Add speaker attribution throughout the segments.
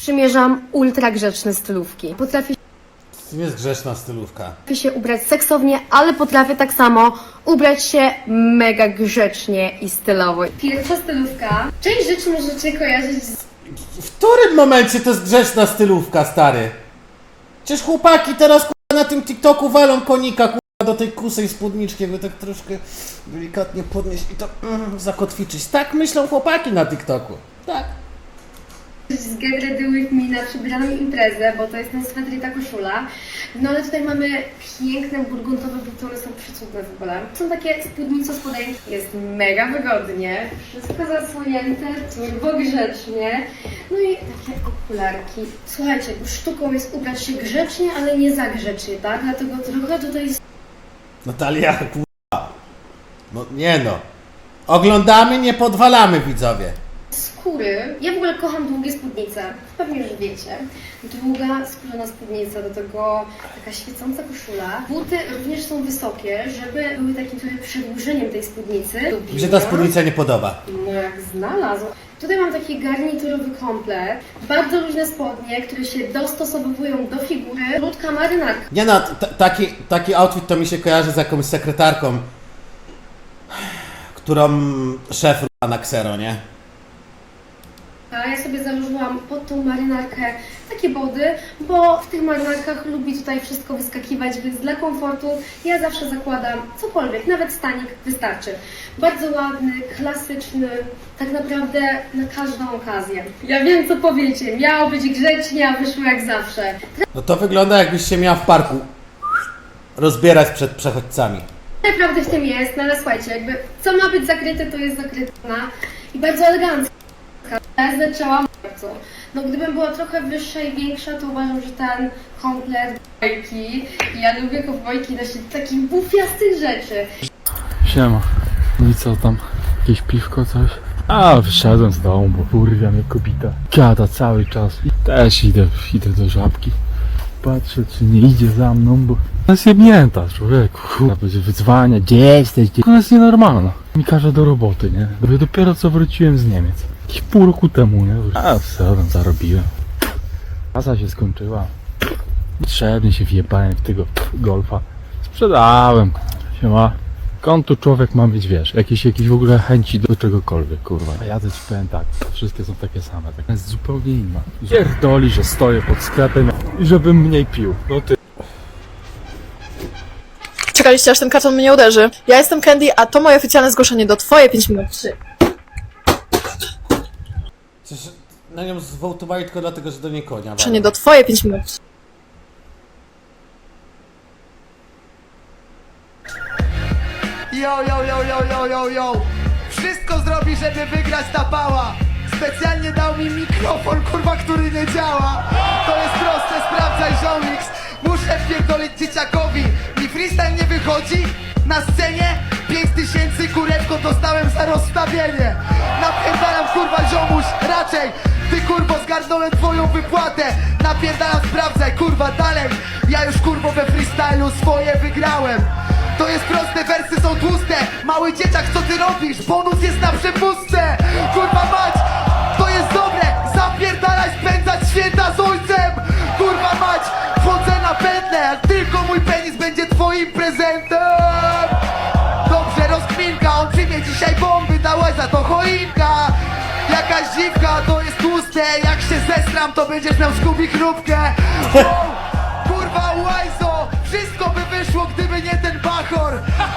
Speaker 1: Przymierzam ultra grzeczne stylówki. Potrafię
Speaker 2: To jest grzeszna stylówka.
Speaker 1: się ubrać seksownie, ale potrafię tak samo ubrać się mega grzecznie i stylowo. Pierwsza stylówka. Część rzeczy możecie kojarzyć z
Speaker 2: W którym momencie to jest grzeszna stylówka, stary? Przecież chłopaki teraz kurwa, na tym TikToku walą konika kurwa, do tej kusej spódniczki, jakby tak troszkę delikatnie podnieść i to mm, zakotwiczyć. Tak myślą chłopaki na TikToku. Tak.
Speaker 1: Z Get Ready With Me na przebraną imprezę, bo to jest ten sweter i ta koszula. No ale tutaj mamy piękne burgundowe buty, one są przecudne w ogóle. Są takie spódnico spodenki, jest mega wygodnie, wszystko zasłonięte, turbo grzecznie. No i takie okularki. Słuchajcie, sztuką jest ubrać się grzecznie, ale nie za grzecznie, tak? Dlatego trochę tutaj
Speaker 2: Natalia, kurwa. No nie no. Oglądamy, nie podwalamy, widzowie.
Speaker 1: Skóry. Ja w ogóle kocham długie spódnice. Pewnie już wiecie. Długa, skórzana spódnica, do tego taka świecąca koszula. Buty również są wysokie, żeby były takim trochę przedłużeniem tej spódnicy.
Speaker 2: Mi się ta spódnica nie podoba.
Speaker 1: No jak znalazł. Tutaj mam taki garniturowy komplet. Bardzo luźne spodnie, które się dostosowują do figury. Krótka marynarka.
Speaker 2: Nie no, t- taki, taki outfit to mi się kojarzy z jakąś sekretarką, którą szef rucha na ksero, nie?
Speaker 1: A ja sobie założyłam pod tą marynarkę takie body, bo w tych marynarkach lubi tutaj wszystko wyskakiwać, więc dla komfortu ja zawsze zakładam cokolwiek, nawet stanik wystarczy. Bardzo ładny, klasyczny, tak naprawdę na każdą okazję. Ja wiem co powiecie, miało być grzecznie, a wyszło jak zawsze.
Speaker 2: No to wygląda jakbyś się miała w parku rozbierać przed przechodźcami.
Speaker 1: Naprawdę w tym jest, no ale słuchajcie, jakby co ma być zakryte, to jest zakryte i bardzo elegancka. Ja zaczęłam bardzo. No gdybym była trochę wyższa i większa, to uważam, że ten komplet bojki. Ja lubię kowbojki nosić takich bufiastych rzeczy.
Speaker 3: Siema. I co tam? Jakieś piwko, coś? A, wyszedłem z domu, bo kurwia mnie kobita. Gada cały czas. I też idę, idę do żabki. Patrzę, czy nie idzie za mną, bo... Ona jest jebnięta, człowieku. Kurwa, będzie wyzwania, gdzie jesteś, gdzie... Ona jest nienormalna. Mi każe do roboty, nie? Dopiero co wróciłem z Niemiec. Jakieś pół roku temu, nie? A, co tam zarobiłem. Kasa się skończyła. Potrzebnie się wjebałem w tego golfa. Sprzedałem. Siema. Skąd tu człowiek ma mieć, wiesz, jakieś, jakieś w ogóle chęci do czegokolwiek, kurwa. A ja to ci powiem tak, wszystkie są takie same, tak jest zupełnie inna. Pierdoli, że stoję pod sklepem i żebym mniej pił. No ty.
Speaker 4: Czekaliście aż ten karton mnie uderzy. Ja jestem Candy, a to moje oficjalne zgłoszenie do twoje 5 minut 3.
Speaker 2: Przecież na nią zwołtowali tylko dlatego, że do niej konia.
Speaker 4: Zgłoszenie do twoje 5 minut. 3.
Speaker 5: Yo, yo, yo, yo, yo, yo, yo. Wszystko zrobi, żeby wygrać ta pała. Specjalnie dał mi mikrofon, kurwa, który nie działa. To jest proste, sprawdzaj ziomix Muszę wpierdolić dzieciakowi. Mi freestyle nie wychodzi. Na scenie 5000 kurewko dostałem za rozstawienie zgarnąłem twoją wypłatę. Napierdalam, sprawdzaj kurwa dalej Ja już kurwo we freestylu swoje wygrałem. To jest proste, wersy są tłuste. Mały dzieciak, co ty robisz? Bonus jest na przepustce. Kurwa mać, to jest dobre. Zapierdalaj, spędzać święta z ojcem. Kurwa mać, wchodzę na pętlę Tylko mój penis będzie twoim prezentem. Dobrze, rozkminka, on przyjmie dzisiaj bomby Dałeś za to choinka. Jakaś dziwka, to jest Jak się zestram, to będziesz miał skubi chrupkę. Wow, Kurwa łajzo, wszystko by wyszło, gdyby nie ten bachor.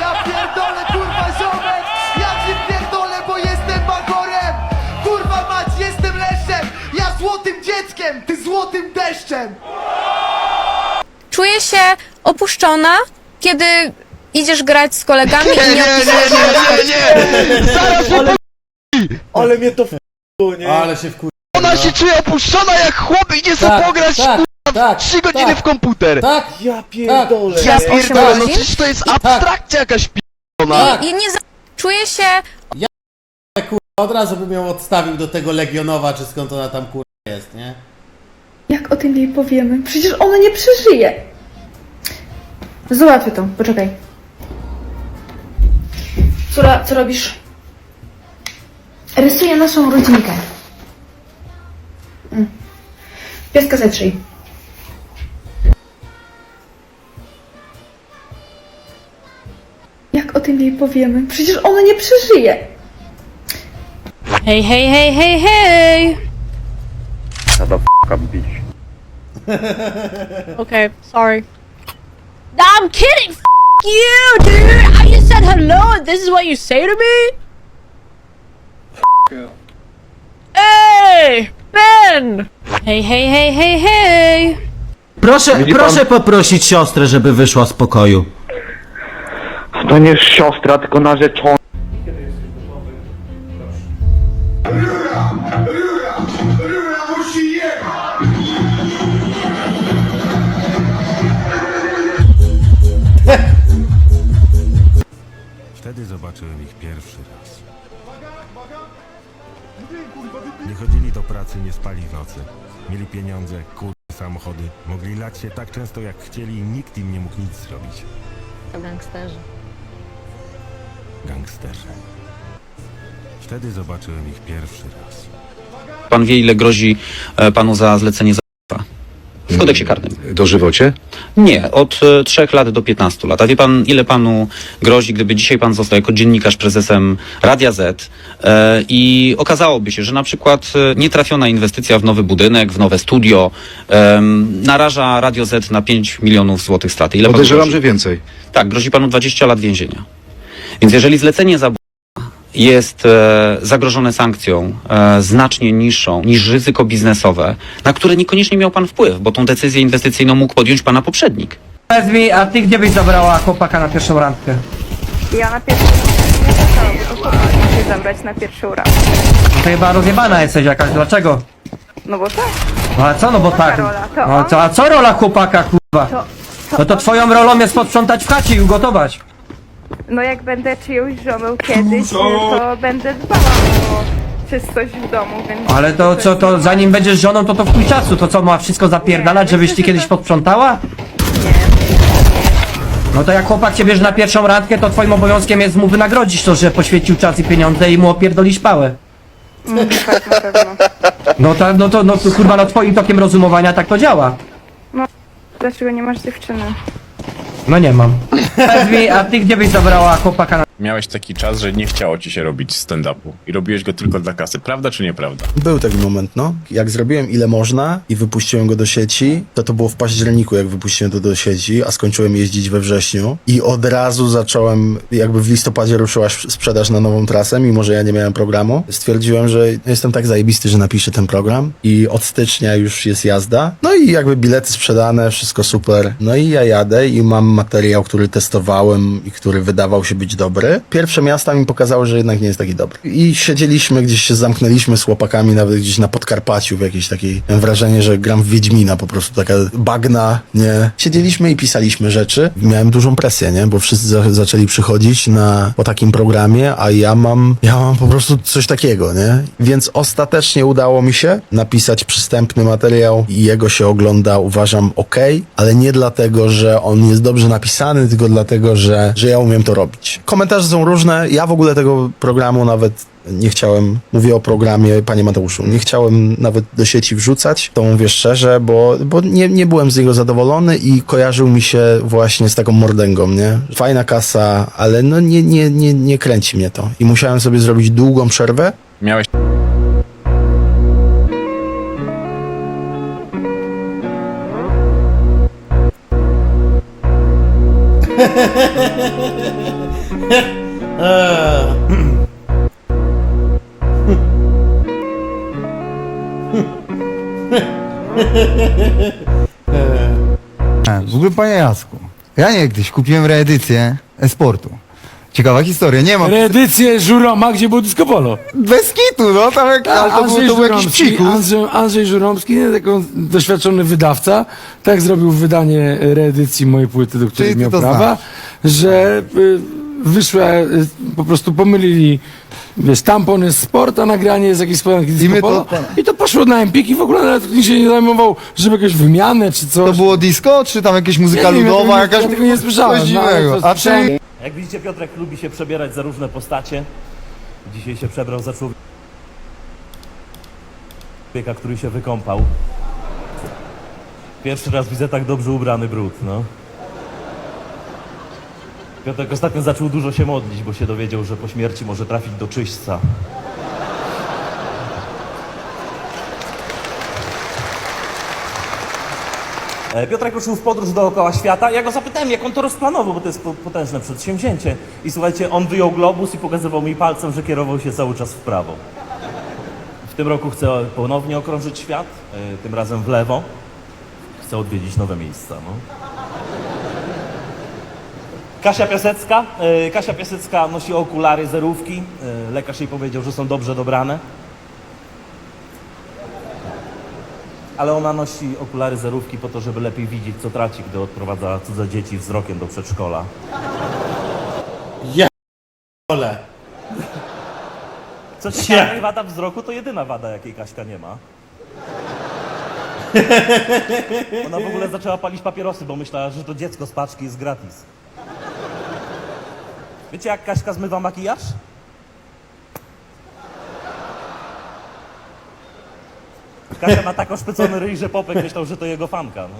Speaker 5: Ja pierdolę, kurwa ziomek! Ja ci pierdolę, bo jestem bachorem! Kurwa mać, jestem leszczem Ja złotym dzieckiem, ty złotym deszczem!
Speaker 6: Czuję się opuszczona, kiedy idziesz grać z kolegami i nie na przykład
Speaker 7: Ale mnie to f***ło, nie?
Speaker 2: Ale się wkur...
Speaker 7: Ona się czuje opuszczona jak chłop i nie chce
Speaker 2: Tak,
Speaker 7: pograć
Speaker 2: tak,
Speaker 7: kurwa
Speaker 2: tak,
Speaker 7: 3 godziny
Speaker 2: tak.
Speaker 7: w komputer.
Speaker 2: Tak,
Speaker 7: Ja pierdolę.
Speaker 2: Tak.
Speaker 7: Ja
Speaker 6: Przez osiem
Speaker 7: pierdolę, no
Speaker 6: godzin?
Speaker 7: przecież to jest
Speaker 2: tak.
Speaker 7: abstrakcja jakaś pierdolona.
Speaker 2: tak.
Speaker 6: I nie za... Czuję się
Speaker 2: Kurwa, od razu bym ją odstawił do tego Legionowa, czy skąd ona tam kurwa jest, nie?
Speaker 8: Jak o tym jej powiemy? Przecież ona nie przeżyje. Załatwię to, poczekaj. Córa, co robisz? Rysuję naszą rodzinkę. Mm.
Speaker 9: Pieska zetrzyj. Jak o tym jej powiemy? Przecież ona nie przeżyje.
Speaker 6: Hej, hej, hej, hej, hej!
Speaker 4: Okay, sorry.
Speaker 6: I'm kidding! F you, dude! I just said hello and this is what you say to me? Hey! Ben! Hej, hej, hej, hej, hej!
Speaker 10: Proszę, proszę poprosić siostrę, żeby wyszła z pokoju.
Speaker 7: To nie siostra, tylko narzeczona.
Speaker 11: Wtedy zobaczyłem ich pierwszy raz. Nie chodzili do pracy, nie spali w nocy. Mieli pieniądze, kur... samochody. Mogli lać się tak często jak chcieli i nikt im nie mógł nic zrobić.
Speaker 6: To gangsterzy.
Speaker 11: Gangsterzy. Wtedy zobaczyłem ich pierwszy raz.
Speaker 12: Pan wie, ile grozi e, panu za zlecenie za w kodeksie karnym.
Speaker 7: Dożywocie?
Speaker 12: Nie, od e, 3 lat do 15 lat. A wie pan, ile panu grozi, gdyby dzisiaj pan został jako dziennikarz prezesem Radia Z e, i okazałoby się, że na przykład e, nietrafiona inwestycja w nowy budynek, w nowe studio e, naraża Radio Z na 5 milionów złotych straty. Ile panu
Speaker 7: Podejrzewam,
Speaker 12: grozi?
Speaker 7: że więcej.
Speaker 12: Tak, grozi panu 20 lat więzienia. Więc jeżeli zlecenie za jest e, zagrożone sankcją e, znacznie niższą niż ryzyko biznesowe, na które niekoniecznie miał pan wpływ, bo tą decyzję inwestycyjną mógł podjąć pana poprzednik.
Speaker 10: Powiedz mi, a ty gdzie byś zabrała chłopaka na pierwszą randkę?
Speaker 9: Ja na pierwszą nie chciałam, bo to chłopak się zabrać na pierwszą randkę.
Speaker 10: No to chyba rozjebana jesteś jakaś, dlaczego?
Speaker 9: No bo tak.
Speaker 10: No a co, no bo tak.
Speaker 9: rola? To
Speaker 10: No
Speaker 9: on?
Speaker 10: co, a co rola chłopaka, kurwa? No to twoją rolą jest posprzątać w chacie i ugotować.
Speaker 9: No jak będę czyjąś żoną kiedyś, to będę dbała o czystość w domu, więc...
Speaker 10: Ale to co, to zanim będziesz żoną, to to w chuj czasu. To co, ma wszystko zapierdalać, żebyś ty kiedyś posprzątała? No to jak chłopak cię bierze na pierwszą randkę, to twoim obowiązkiem jest mu wynagrodzić to, że poświęcił czas i pieniądze i mu opierdolisz pałę.
Speaker 9: Mm, tak, na pewno.
Speaker 10: No, ta, no to, no to kurwa, no twoim tokiem rozumowania tak to działa.
Speaker 9: Dlaczego nie masz dziewczyny?
Speaker 10: No nie mam. Powiedz mi, a ty gdzie byś zabrała chłopaka na
Speaker 11: Miałeś taki czas, że nie chciało ci się robić stand-upu i robiłeś go tylko dla kasy. Prawda czy nieprawda?
Speaker 13: Był taki moment, no. Jak zrobiłem ile można i wypuściłem go do sieci, to to było w październiku, jak wypuściłem to do sieci, a skończyłem jeździć we wrześniu. I od razu zacząłem, jakby w listopadzie ruszyła sz- sprzedaż na nową trasę, mimo że ja nie miałem programu. Stwierdziłem, że jestem tak zajebisty, że napiszę ten program. I od stycznia już jest jazda. No i jakby bilety sprzedane, wszystko super. No i ja jadę i mam materiał, który testowałem i który wydawał się być dobry. Pierwsze miasta mi pokazały, że jednak nie jest taki dobry. I siedzieliśmy, gdzieś się zamknęliśmy z chłopakami, nawet gdzieś na Podkarpaciu, w jakiejś takiej, mam wrażenie, że gram w Wiedźmina, po prostu taka bagna, nie. Siedzieliśmy i pisaliśmy rzeczy. Miałem dużą presję, nie, bo wszyscy za zaczęli przychodzić na, po takim programie, a ja mam, ja mam po prostu coś takiego, nie. Więc ostatecznie udało mi się napisać przystępny materiał i jego się ogląda, uważam, ok, ale nie dlatego, że on jest dobrze napisany, tylko dlatego, że, że ja umiem to robić. Komentarze są różne. Ja w ogóle tego programu nawet nie chciałem, mówię o programie, panie Mateuszu, nie chciałem nawet do sieci wrzucać, to mówię szczerze, bo, bo nie, nie byłem z niego zadowolony i kojarzył mi się właśnie z taką mordęgą, nie? Fajna kasa, ale no nie, nie, nie, nie kręci mnie to. I musiałem sobie zrobić długą przerwę, panie Jacku, ja niegdyś kupiłem reedycję e-sportu. Ciekawa historia, nie ma...
Speaker 3: Reedycję Żuroma, gdzie było disco polo.
Speaker 13: Bez kitu, no tam jak, ale to, był, to był jakiś psikus.
Speaker 3: Andrzej, Andrzej Żuromski, nie, taki doświadczony wydawca, tak zrobił wydanie reedycji mojej płyty, do której
Speaker 13: Czyli ty
Speaker 3: miał
Speaker 13: to
Speaker 3: prawa, że y, wyszła, y, po prostu pomylili Wiesz, tampon jest sport, a nagranie jest jakiś spotkanie
Speaker 13: I my to-.
Speaker 3: I to poszło na Empik i w ogóle nawet nikt się nie zajmował, żeby jakąś wymianę czy coś.
Speaker 13: To było disco, czy tam jakieś muzyka
Speaker 3: Nie wiem, ja
Speaker 13: ludowa,
Speaker 3: tego nie-
Speaker 13: jakaś...
Speaker 3: ja tego nie słyszałem,
Speaker 13: Coś
Speaker 3: no, ale
Speaker 13: dziwnego.
Speaker 3: to
Speaker 13: A
Speaker 3: słyszałem.
Speaker 13: czy...
Speaker 11: Jak widzicie, Piotrek lubi się przebierać za różne postacie. Dzisiaj się przebrał za człowieka, który się wykąpał.
Speaker 14: Pierwszy raz widzę tak dobrze ubrany brud, no. Piotrek ostatnio zaczął dużo się modlić, bo się dowiedział, że po śmierci może trafić do czyśćca. E, Piotrek ruszył w podróż dookoła świata. Ja go zapytałem, jak on to rozplanował, bo to jest po- potężne przedsięwzięcie. I słuchajcie, on wyjął globus i pokazywał mi palcem, że kierował się cały czas w prawo. W tym roku chcę ponownie okrążyć świat, e, tym razem w lewo. Chcę odwiedzić nowe miejsca. No. Kasia Piasecka. e, Kasia Piasecka nosi okulary zerówki. E, Lekarz jej powiedział, że są dobrze dobrane. Ale ona nosi okulary zerówki po to, żeby lepiej widzieć, co traci, gdy odprowadza cudze dzieci wzrokiem do przedszkola.
Speaker 2: Ole.
Speaker 14: Co ciekawe, wada wzroku to jedyna wada, jakiej Kaśka nie ma. Ona w ogóle zaczęła palić papierosy, bo myślała, że to dziecko z paczki jest gratis. Wiecie, jak Kaśka zmywa makijaż? Kasia ma tak oszpecony ryj, że Popek myślał, że to jego fanka. No.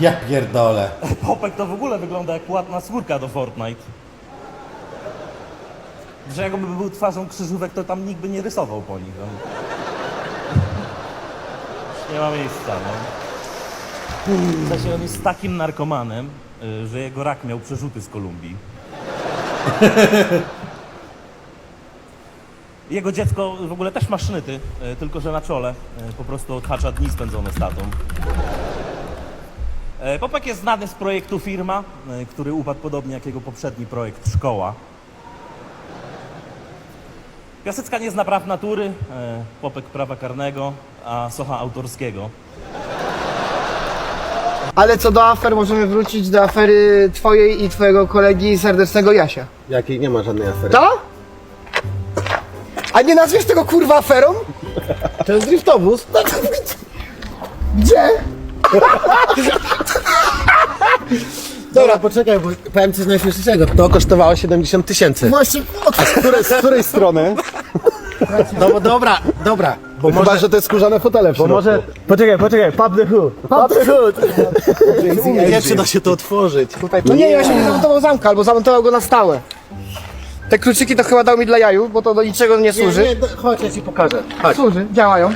Speaker 2: Ja pierdolę.
Speaker 14: Popek to w ogóle wygląda jak płatna skórka do Fortnite. Że jakby był twarzą krzyżówek, to tam nikt by nie rysował po nich. No. Nie ma miejsca, no. W sensie on jest takim narkomanem, że jego rak miał przerzuty z Kolumbii. Jego dziecko w ogóle też ma sznyty, y, tylko że na czole. y, Po prostu odhacza dni spędzone z tatą. E, Popek jest znany z projektu Firma, który upadł podobnie jak jego poprzedni projekt Szkoła. Piasecka nie zna praw natury, e, Popek prawa karnego, a Socha autorskiego.
Speaker 15: Ale co do afer, możemy wrócić do afery twojej i twojego kolegi serdecznego Jasia.
Speaker 16: Jakiej nie ma żadnej afery.
Speaker 15: To? A nie nazwiesz tego kurwa aferą?
Speaker 16: To jest driftowóz.
Speaker 15: Gdzie?
Speaker 16: Dobra, poczekaj, bo powiem coś najśmieszniejszego. To kosztowało 70 tysięcy.
Speaker 15: Właśnie,
Speaker 16: Z której, z której strony? No bo dobra, dobra. Bo Chyba,
Speaker 15: może-
Speaker 16: że te skórzane fotele w
Speaker 15: Bo
Speaker 16: środku.
Speaker 15: może... Poczekaj, poczekaj, pub the hood. Pub the hood.
Speaker 16: Nie czy da się to otworzyć.
Speaker 15: No nie, ja się nie zamontował zamka, albo zamontował go na stałe. Te kluczyki to chyba dał mi dla jaju, bo to do niczego nie służy.
Speaker 16: nie, chodź, ja ci pokażę. Chodź,
Speaker 15: Służy, działają.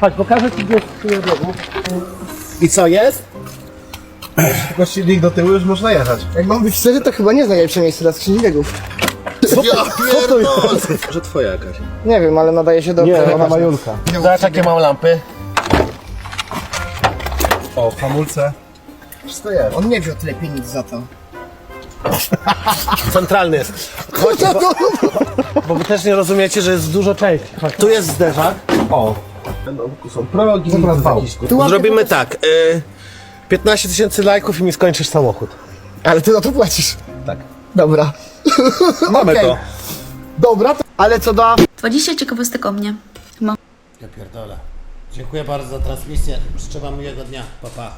Speaker 16: chodź pokażę ci gdzie jest drogu. I co jest? Tylko silnik do tyłu już można jechać.
Speaker 15: Jak mam być szczery, to chyba nie jest najlepsze miejsce dla skrzyni biegów.
Speaker 16: Ja pierdolę! Że twoja jakaś.
Speaker 15: Nie wiem, ale nadaje się do...
Speaker 16: ona ma Julka. Zobacz jakie mam lampy. O, hamulce. Wszystko jest.
Speaker 15: On nie wziął tyle pieniędzy za to.
Speaker 16: Centralny jest. Chodźcie, bo, bo wy też nie rozumiecie, że jest dużo części. Tu jest zderzak. O. Są progi. Zrobimy tak. Y, 15 tysięcy lajków i mi skończysz samochód.
Speaker 15: Ale ty na to płacisz.
Speaker 16: Tak.
Speaker 15: Dobra.
Speaker 16: Mamy
Speaker 15: Okej.
Speaker 16: to.
Speaker 15: Dobra, to... ale co do
Speaker 17: 20 ciekawostek o mnie.
Speaker 2: Ja pierdolę. Dziękuję bardzo za transmisję. Życzę wam miłego dnia. Pa, pa.